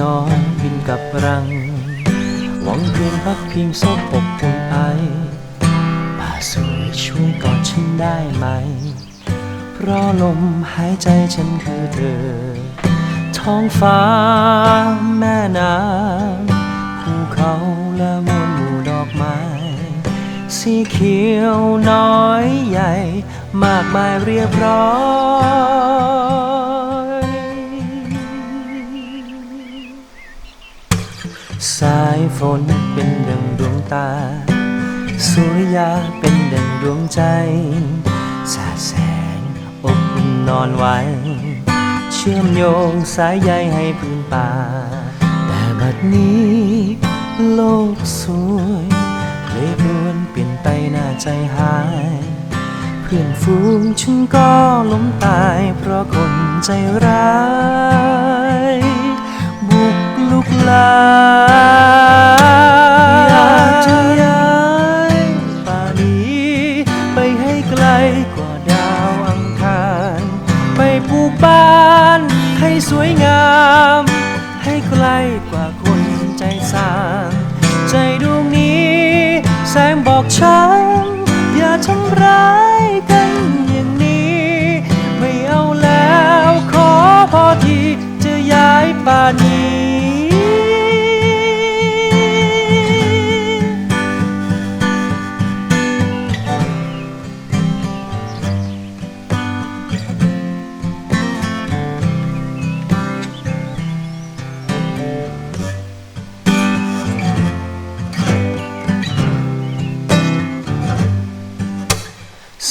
น้อยบินกับรัง หวังเพียงพักพิงซบอกอุ่นไอป่าสวยช่วยกอดฉันได้ไหม เพราะลมหายใจฉันคือเธอ ท้องฟ้าแม่น้ำภูเขาและมวลหมู่ดอกไม้ สีเขียวน้อยใหญ่ มากมายเรียบร้อย ฝนเป็นดังดวงตา สุริยาเป็นดังดวงใจ สาแสงอบอุ่นนอนไว้ เชื่อมโยงสายใยให้พื้นป่า แต่บัดนี้ โลกสวยเลยรวนเปลี่ยนไปหน้าใจหาย เพื่อนฝูงฉันก็ล้มตายเพราะคนใจร้าย ลายอยากจะย้ายป่านี้ ไปให้ไกลกว่าดาวอังคาร ไปปลูกบ้านให้สวยงาม ให้ไกล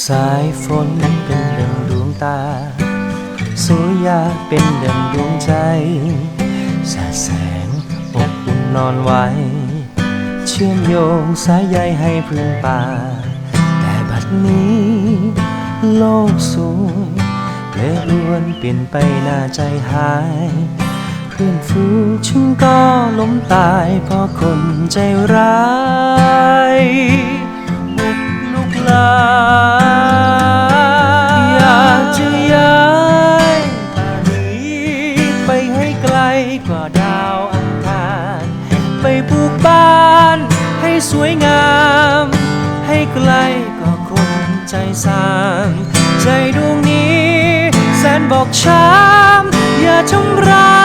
สายฝนเป็นดังดวงตา สุริยาเป็นดังดวงใจสาแสงอบอุ่นนอนไว้ เชื่อมโยงสายใยให้พื้นป่า แต่บัดนี้ โลกสวยเปลรวนเปลี่ยนไปหน้าใจหาย เพื่อนฝูงฉันก็ล้มตายเพราะคนใจร้ายบุ งาม ให้ไกลก็คนใจสางใจดวงนี้ แสนบอกช้ำอย่าทำร้าย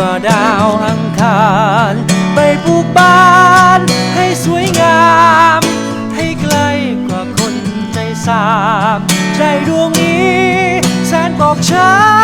กว่าดาวอังคาร ไปปลูกบ้านให้สวยงาม ให้ใกล้กว่าคนใจสามใจดวงนี้แสนบอกฉัน